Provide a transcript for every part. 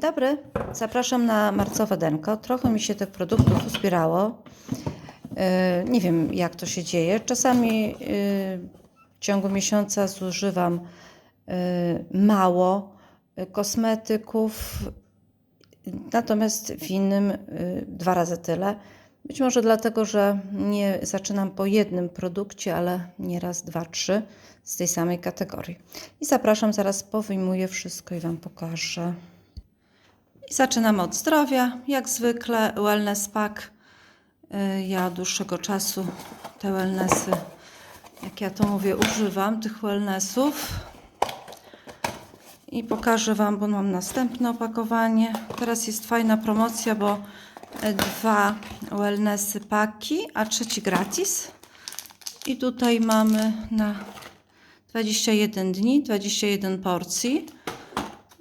Dzień dobry, zapraszam na marcowe denko. Trochę mi się tych produktów uzbierało. Yy, Nie wiem, jak to się dzieje. Czasami yy, w ciągu miesiąca zużywam yy, mało kosmetyków, natomiast w innym dwa razy tyle. Być może dlatego, że nie zaczynam po jednym produkcie, ale nieraz dwa, trzy z tej samej kategorii. I zapraszam, zaraz powyjmuję wszystko i Wam pokażę. I zaczynamy od zdrowia. Jak zwykle Wellness Pack. Y, Ja od dłuższego czasu te wellnessy, jak ja to mówię, używam tych wellnessów. I pokażę Wam, bo mam następne opakowanie. Teraz jest fajna promocja, bo e, dwa wellnessy paki, a trzeci gratis. I tutaj mamy na 21 dni, 21 porcji.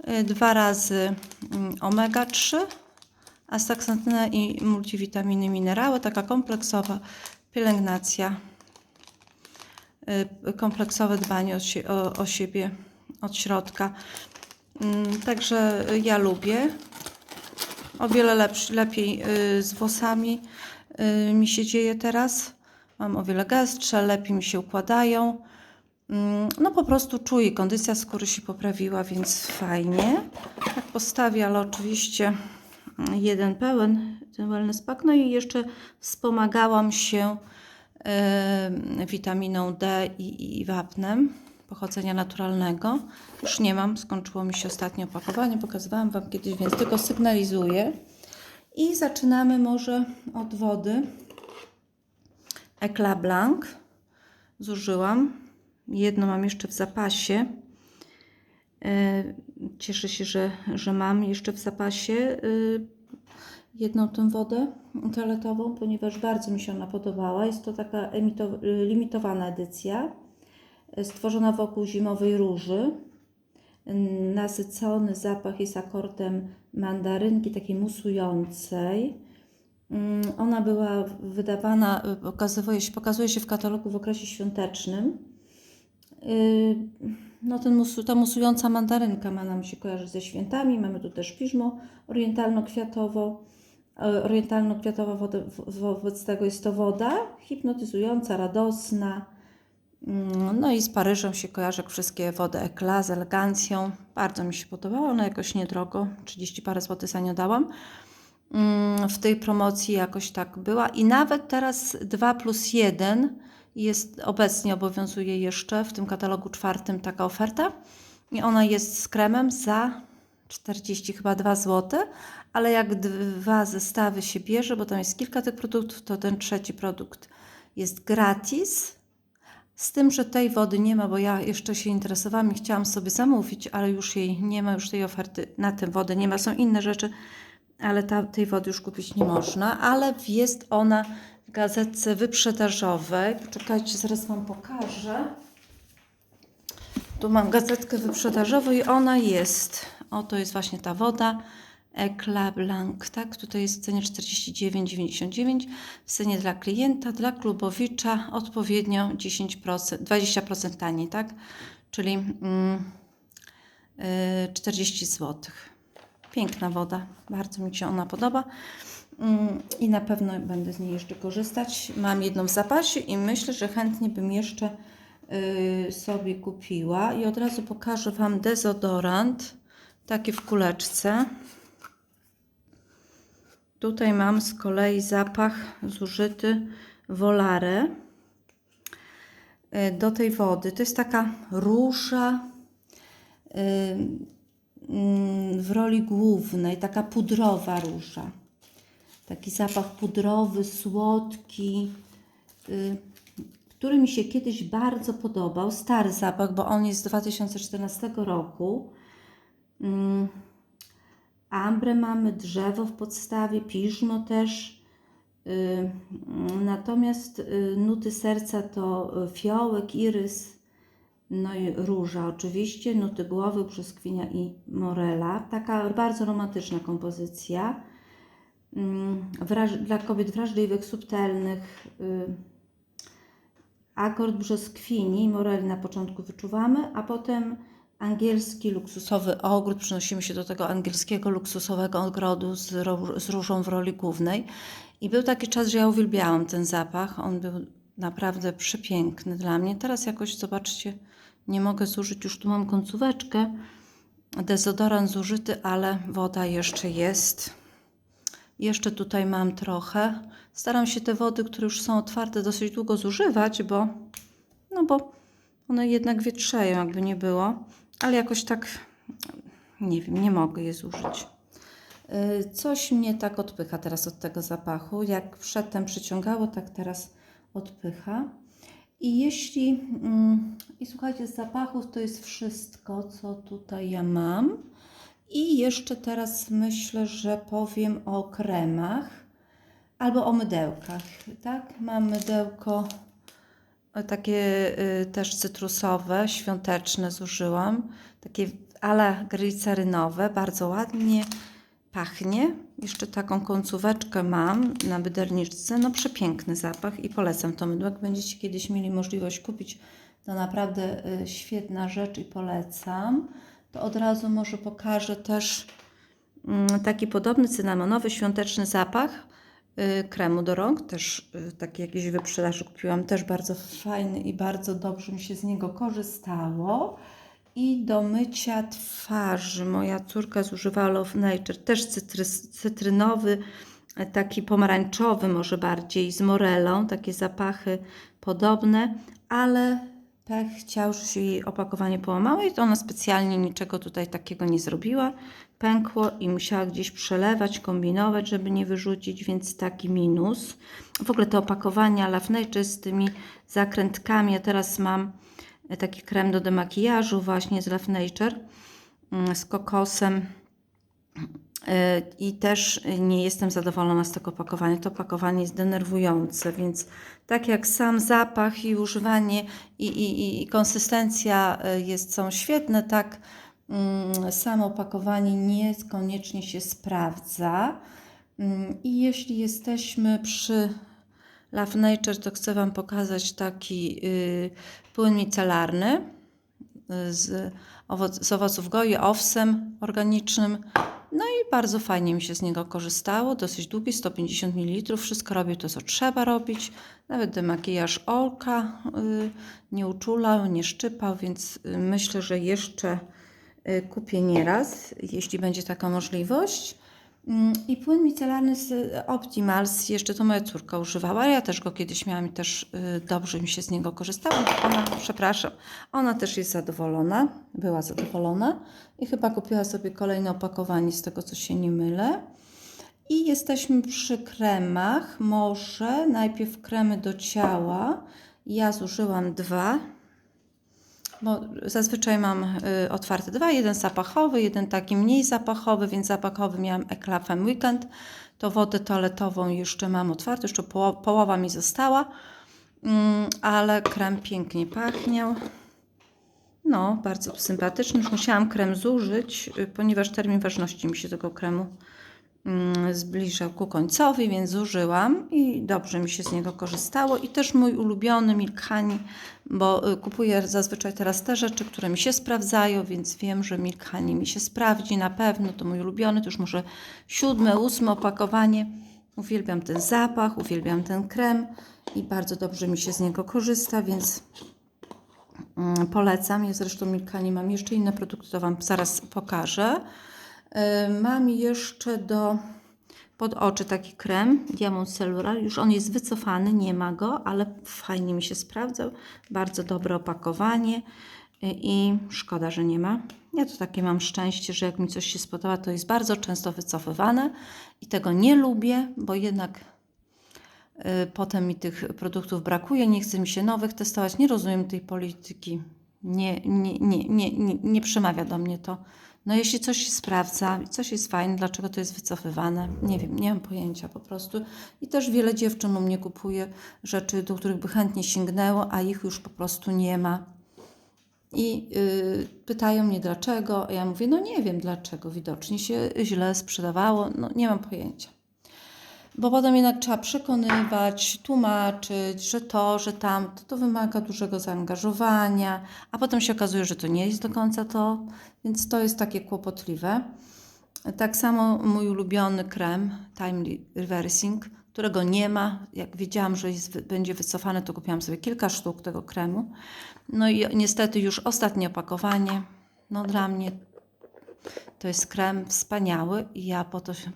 Y, Dwa razy mm, omega-3, astaksantyna i multivitaminy, minerały. Taka kompleksowa pielęgnacja, y, kompleksowe dbanie o, o, o siebie od środka. Mm, Także ja lubię. O wiele lepiej y, z włosami y, mi się dzieje teraz. Mam o wiele gęstsze, lepiej mi się układają. Mm, No po prostu czuję, kondycja skóry się poprawiła, więc fajnie. Tak postawię, ale oczywiście jeden pełen, ten wellness pack. No i jeszcze wspomagałam się em, witaminą D i, i wapnem pochodzenia naturalnego. Już nie mam, skończyło mi się ostatnie opakowanie, pokazywałam Wam kiedyś, więc tylko sygnalizuję. I zaczynamy może od wody. Eclat Blanc zużyłam. Jedno mam jeszcze w zapasie. E, Cieszę się, że, że mam jeszcze w zapasie e, jedną tę wodę toaletową, ponieważ bardzo mi się ona podobała. Jest to taka emito- limitowana edycja, e, stworzona wokół zimowej róży. Nasycony zapach jest akordem mandarynki, takiej musującej. Mm, Ona była wydawana, pokazuje się, pokazuje się w katalogu w okresie świątecznym. Y, No ten musu, ta musująca mandarynka ma nam się kojarzyć ze świętami. Mamy tu też piżmo orientalno-kwiatowo. Orientalno-kwiatowa woda, wo- wobec tego jest to woda hipnotyzująca, radosna. Mm, No i z Paryżem się kojarzy jak wszystkie wody Eclat z elegancją. Bardzo mi się podobała, ona jakoś niedrogo, 30 parę złotych za dałam. Mm, W tej promocji jakoś tak była i nawet teraz 2 plus 1 jest obecnie obowiązuje jeszcze w tym katalogu czwartym taka oferta i ona jest z kremem za 40 chyba 2 zł, ale jak dwa zestawy się bierze, bo tam jest kilka tych produktów, to ten trzeci produkt jest gratis. Z tym, że tej wody nie ma, bo ja jeszcze się interesowałam i chciałam sobie zamówić, ale już jej nie ma, już tej oferty na tę wodę nie ma. Są inne rzeczy, ale ta, tej wody już kupić nie można, ale jest ona gazetce wyprzedażowej. Poczekajcie, zaraz Wam pokażę. Tu mam gazetkę wyprzedażową i ona jest. Oto jest właśnie ta woda. Eclat Blanc, tak? Tutaj jest w cenie 49,99. W cenie dla klienta, dla klubowicza odpowiednio 10%, 20% taniej, tak? Czyli mm, y, 40 zł. Piękna woda, bardzo mi się ona podoba. Mm, I na pewno będę z niej jeszcze korzystać. Mam jedną w zapasie i myślę, że chętnie bym jeszcze y, sobie kupiła. I od razu pokażę Wam dezodorant, taki w kuleczce. Tutaj mam z kolei zapach zużyty Volare y, do tej wody. To jest taka róża y, mm, w roli głównej, taka pudrowa róża. Taki zapach pudrowy, słodki, y, który mi się kiedyś bardzo podobał. Stary zapach, bo on jest z 2014 roku. Mm, Ambrę mamy, drzewo w podstawie, piżmo też. Y, Natomiast y, nuty serca to fiołek, irys, no i róża oczywiście, nuty głowy, brzoskwinia i morela. Taka bardzo romantyczna kompozycja. Mm, dla kobiet wrażliwych, subtelnych. y, Akord brzoskwini i moreli na początku wyczuwamy, a potem angielski luksusowy ogród. Przenosimy się do tego angielskiego luksusowego ogrodu z, ro- z różą w roli głównej. I był taki czas, że ja uwielbiałam ten zapach. On był naprawdę przepiękny dla mnie. Teraz jakoś, zobaczcie, nie mogę zużyć, już tu mam końcóweczkę. Dezodorant zużyty, ale woda jeszcze jest. Jeszcze tutaj mam trochę. Staram się te wody, które już są otwarte, dosyć długo zużywać, bo, no bo one jednak wietrzeją, jakby nie było. Ale jakoś tak, nie wiem, nie mogę je zużyć. Yy, Coś mnie tak odpycha teraz od tego zapachu. Jak przedtem przyciągało, tak teraz odpycha. I jeśli, mm, i słuchajcie, z zapachów to jest wszystko, co tutaj ja mam. I jeszcze teraz myślę, że powiem o kremach albo o mydełkach. Tak, mam mydełko e, takie y, też cytrusowe, świąteczne zużyłam. Takie ala glicerynowe, bardzo ładnie pachnie. Jeszcze taką końcóweczkę mam na byderniczce. No przepiękny zapach i polecam to mydło. Jak będziecie kiedyś mieli możliwość kupić, to naprawdę y, świetna rzecz i polecam. To od razu może pokażę też mm, taki podobny cynamonowy, świąteczny zapach y, kremu do rąk. Też y, taki jakiś wyprzedaży kupiłam. Też bardzo fajny i bardzo dobrze mi się z niego korzystało. I do mycia twarzy moja córka zużywała Love Nature, też cytrynowy, e, taki pomarańczowy może bardziej, z morelą, takie zapachy podobne, ale pech chciał, że się jej opakowanie połamało i to ona specjalnie niczego tutaj takiego nie zrobiła. Pękło i musiała gdzieś przelewać, kombinować, żeby nie wyrzucić, więc taki minus. W ogóle te opakowania Nature z tymi zakrętkami, ja teraz mam taki krem do demakijażu właśnie z Love Nature mm, z kokosem i też nie jestem zadowolona z tego opakowania. To opakowanie jest denerwujące, więc tak jak sam zapach i używanie i, i, i konsystencja y, jest, są świetne, tak mm, samo opakowanie niekoniecznie się sprawdza. Mm, I jeśli jesteśmy przy Love Nature, to chcę Wam pokazać taki y, płyn micelarny y, z, owoc, z owoców goi, owsem organicznym. No i bardzo fajnie mi się z niego korzystało. Dosyć długi, 150 ml. Wszystko robię to, co trzeba robić. Nawet demakijaż Olka y, nie uczulał, nie szczypał, więc y, myślę, że jeszcze y, kupię nieraz, jeśli będzie taka możliwość. Mm, I płyn micelarny z Optimals, jeszcze to moja córka używała, ja też go kiedyś miałam i też y, dobrze mi się z niego korzystało. Ona, przepraszam, ona też jest zadowolona, była zadowolona i chyba kupiła sobie kolejne opakowanie z tego, co się nie mylę. I jesteśmy przy kremach. Może najpierw kremy do ciała. Ja zużyłam dwa, bo zazwyczaj mam y, otwarte dwa, jeden zapachowy, jeden taki mniej zapachowy, więc zapachowy miałam Eclafem Weekend. To wodę toaletową jeszcze mam otwartą, jeszcze poło połowa mi została, mm, ale krem pięknie pachniał. No, bardzo sympatyczny. Już musiałam krem zużyć, y, ponieważ termin ważności mi się tego kremu zbliżał ku końcowi, więc zużyłam i dobrze mi się z niego korzystało. I też mój ulubiony Milk Honey, bo y, kupuję zazwyczaj teraz te rzeczy, które mi się sprawdzają, więc wiem, że Milk Honey mi się sprawdzi na pewno. To mój ulubiony, to już może siódme, ósme opakowanie. Uwielbiam ten zapach, uwielbiam ten krem i bardzo dobrze mi się z niego korzysta, więc Mm, polecam. Ja zresztą Milkani mam jeszcze inne produkty, to Wam zaraz pokażę. Mam jeszcze do pod oczy taki krem Diamond Cellular. Już on jest wycofany, nie ma go, ale fajnie mi się sprawdzał. Bardzo dobre opakowanie y, i szkoda, że nie ma. Ja to takie mam szczęście, że jak mi coś się spodoba, to jest bardzo często wycofywane i tego nie lubię, bo jednak Y, Potem mi tych produktów brakuje, nie chce mi się nowych testować, nie rozumiem tej polityki. Nie, nie, nie, nie, nie, nie przemawia do mnie to. No jeśli coś się sprawdza, coś jest fajne, dlaczego to jest wycofywane? Nie wiem, nie mam pojęcia po prostu. I też wiele dziewczyn u mnie kupuje rzeczy, do których by chętnie sięgnęło, a ich już po prostu nie ma. I y, pytają mnie dlaczego, a ja mówię, no nie wiem dlaczego, widocznie się źle sprzedawało, no nie mam pojęcia. Bo potem jednak trzeba przekonywać, tłumaczyć, że to, że tamto, to wymaga dużego zaangażowania, a potem się okazuje, że to nie jest do końca to, więc to jest takie kłopotliwe. Tak samo mój ulubiony krem Time Reversing, którego nie ma. Jak wiedziałam, że jest, będzie wycofany, to kupiłam sobie kilka sztuk tego kremu. No i niestety już ostatnie opakowanie. No dla mnie to jest krem wspaniały i ja po to, się-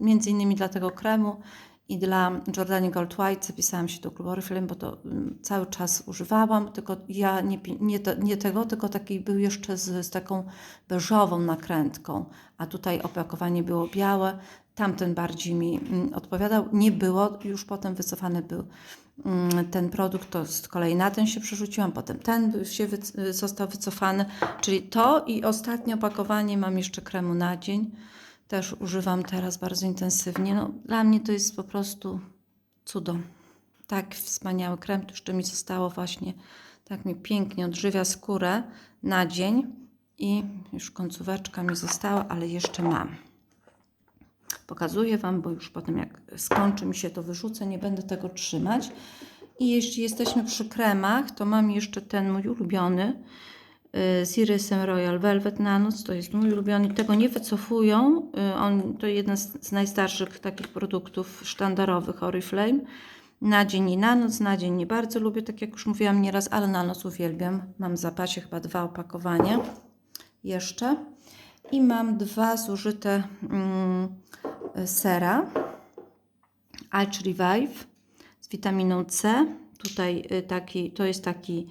między innymi dla tego kremu i dla Jordani Gold White zapisałam się do Oriflame, bo to mm, cały czas używałam, tylko ja nie, nie, nie tego, tylko taki był jeszcze z, z taką beżową nakrętką, a tutaj opakowanie było białe, tamten bardziej mi mm, odpowiadał, nie było, już potem wycofany był mm, ten produkt, to z kolei na ten się przerzuciłam, potem ten się wyc- został wycofany, czyli to i ostatnie opakowanie mam jeszcze kremu na dzień, też używam teraz bardzo intensywnie. No, dla mnie to jest po prostu cudo. Tak wspaniały krem, to jeszcze mi zostało właśnie, tak mi pięknie odżywia skórę na dzień i już końcóweczka mi została, ale jeszcze mam. Pokazuję Wam, bo już potem jak skończy mi się to wyrzucę, nie będę tego trzymać. I jeśli jesteśmy przy kremach, to mam jeszcze ten mój ulubiony z Irisem Royal Velvet na noc. To jest mój ulubiony. Tego nie wycofują. Y, On to jeden z, z najstarszych takich produktów sztandarowych Oriflame. Na dzień i na noc. Na dzień nie bardzo lubię, tak jak już mówiłam nieraz, ale na noc uwielbiam. Mam w zapasie chyba dwa opakowania jeszcze. I mam dwa zużyte mm, sera. Arch Revive z witaminą C. Tutaj y, taki, to jest taki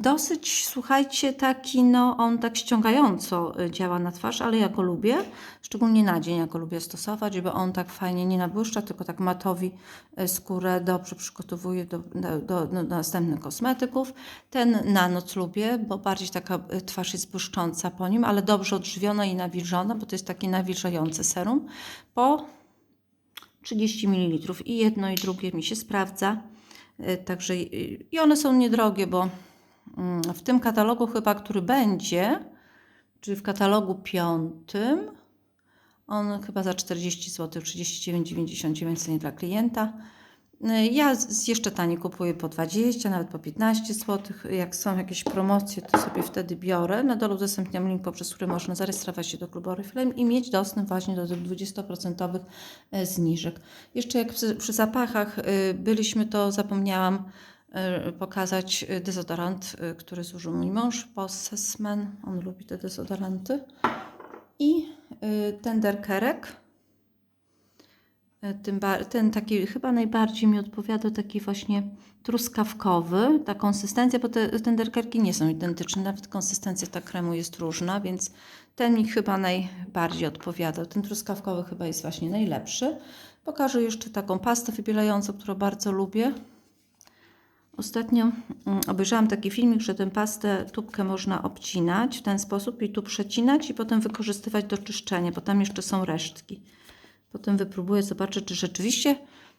dosyć, słuchajcie, taki, no on tak ściągająco y, działa na twarz, ale ja go lubię, szczególnie na dzień ja go lubię stosować, bo on tak fajnie nie nabłyszcza, tylko tak matowi y, skórę dobrze przygotowuje do, do, do, do następnych kosmetyków. Ten na noc lubię, bo bardziej taka y, twarz jest błyszcząca po nim, ale dobrze odżywiona i nawilżona, bo to jest takie nawilżające serum. Po 30 ml i jedno i drugie mi się sprawdza. Y, Także i one są niedrogie, bo mm, w tym katalogu chyba, który będzie, czyli w katalogu piątym, on chyba za 40 zł, 39,99 cenie dla klienta. Y, Ja jeszcze taniej kupuję po 20, nawet po 15 zł. Jak są jakieś promocje, to sobie wtedy biorę. Na dole udostępniam link, poprzez który można zarejestrować się do klubu Oriflame i mieć dostęp właśnie do tych 20% e, zniżek. Jeszcze jak przy, zapachach y, byliśmy, to zapomniałam y, pokazać y, dezodorant, y, który zużył mój mąż, Possessman. On lubi te dezodoranty. I y, tenderkerek. E, Tym ten taki chyba najbardziej mi odpowiada, taki właśnie truskawkowy, ta konsystencja, bo te tenderkerki nie są identyczne, nawet konsystencja ta kremu jest różna, więc ten mi chyba najbardziej odpowiadał. Ten truskawkowy chyba jest właśnie najlepszy. Pokażę jeszcze taką pastę wybielającą, którą bardzo lubię. Ostatnio mm, obejrzałam taki filmik, że tę pastę, tubkę można obcinać w ten sposób i tu przecinać i potem wykorzystywać do czyszczenia, bo tam jeszcze są resztki. Potem wypróbuję, zobaczę, czy rzeczywiście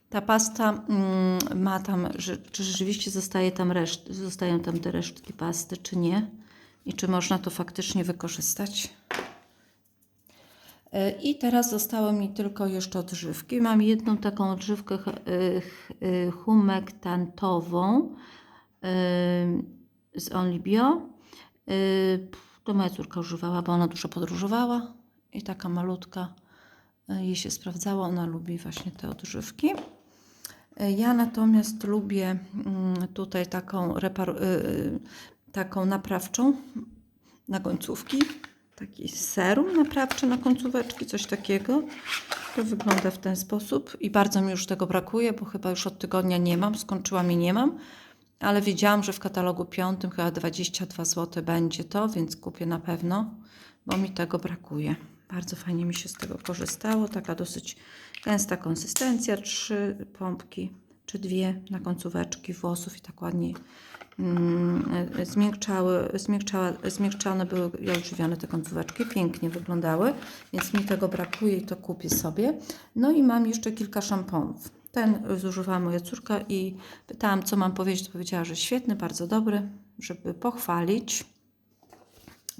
ta pasta mm, ma tam, że, czy rzeczywiście zostaje tam reszt, zostają tam te resztki pasty, czy nie. I czy można to faktycznie wykorzystać. E, I teraz zostały mi tylko jeszcze odżywki. Mam jedną taką odżywkę ch- y, humektantową z Only Bio. Y, To moja córka używała, bo ona dużo podróżowała i taka malutka jej się sprawdzała. Ona lubi właśnie te odżywki. Y, Ja natomiast lubię mm, tutaj taką, y, y, taką naprawczą na końcówki. Taki serum naprawczy na końcóweczki, coś takiego. To wygląda w ten sposób i bardzo mi już tego brakuje, bo chyba już od tygodnia nie mam, skończyłam i nie mam. Ale wiedziałam, że w katalogu piątym chyba 22 zł będzie to, więc kupię na pewno, bo mi tego brakuje. Bardzo fajnie mi się z tego korzystało. Taka dosyć gęsta konsystencja, trzy pompki czy dwie na końcóweczki włosów i tak ładnie mm, zmiękczały, zmiękczane były i odżywione te końcóweczki, pięknie wyglądały, więc mi tego brakuje i to kupię sobie. No i mam jeszcze kilka szamponów. Ten zużywała moja córka i pytałam, co mam powiedzieć, to powiedziała, że świetny, bardzo dobry, żeby pochwalić.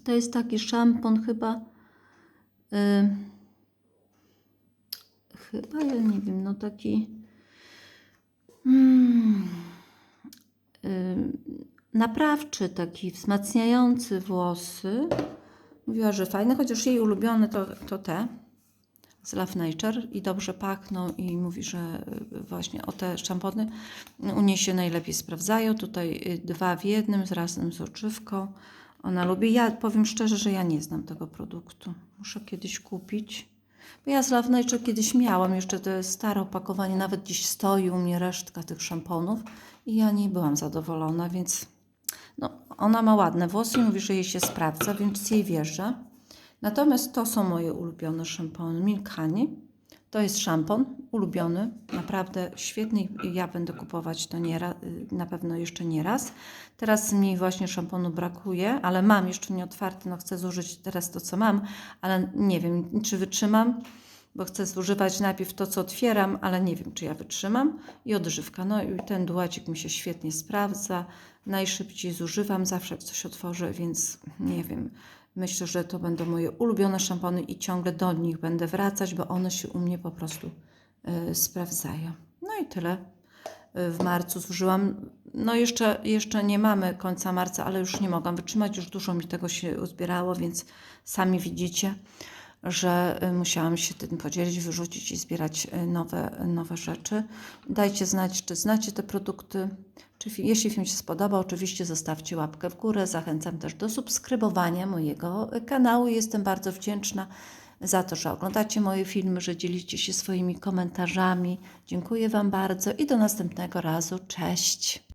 To jest taki szampon chyba, y, chyba, ja nie wiem, no taki mm, ym, naprawczy, taki wzmacniający włosy. Mówiła, że fajne, chociaż jej ulubione to, to te z Love Nature i dobrze pachną i mówi, że y, właśnie o te szampony u niej się najlepiej sprawdzają. Tutaj y, dwa w jednym z razem z oczywką. Ona lubi. Ja powiem szczerze, że ja nie znam tego produktu. Muszę kiedyś kupić. Bo ja z Nature kiedyś miałam jeszcze te stare opakowanie, nawet dziś stoi u mnie resztka tych szamponów i ja nie byłam zadowolona, więc no, ona ma ładne włosy i mówi, że jej się sprawdza, więc jej wierzę. Natomiast to są moje ulubione szampony. Milk Honey. To jest szampon ulubiony, naprawdę świetny. Ja będę kupować to nie y, na pewno jeszcze nie raz. Teraz mi właśnie szamponu brakuje, ale mam jeszcze nie otwarty. No chcę zużyć teraz to, co mam, ale nie wiem, czy wytrzymam, bo chcę zużywać najpierw to, co otwieram, ale nie wiem, czy ja wytrzymam. I odżywka. No i ten duecik mi się świetnie sprawdza. Najszybciej zużywam zawsze, coś otworzę, więc nie wiem. Myślę, że to będą moje ulubione szampony i ciągle do nich będę wracać, bo one się u mnie po prostu y, sprawdzają. No i tyle. Y, w marcu zużyłam. No jeszcze, jeszcze nie mamy końca marca, ale już nie mogłam wytrzymać. Już dużo mi tego się uzbierało, więc sami widzicie, że y, musiałam się tym podzielić, wyrzucić i zbierać y, nowe, nowe rzeczy. Dajcie znać, czy znacie te produkty. Czy, jeśli film się spodoba, oczywiście zostawcie łapkę w górę. Zachęcam też do subskrybowania mojego kanału. Jestem bardzo wdzięczna za to, że oglądacie moje filmy, że dzielicie się swoimi komentarzami. Dziękuję Wam bardzo i do następnego razu. Cześć!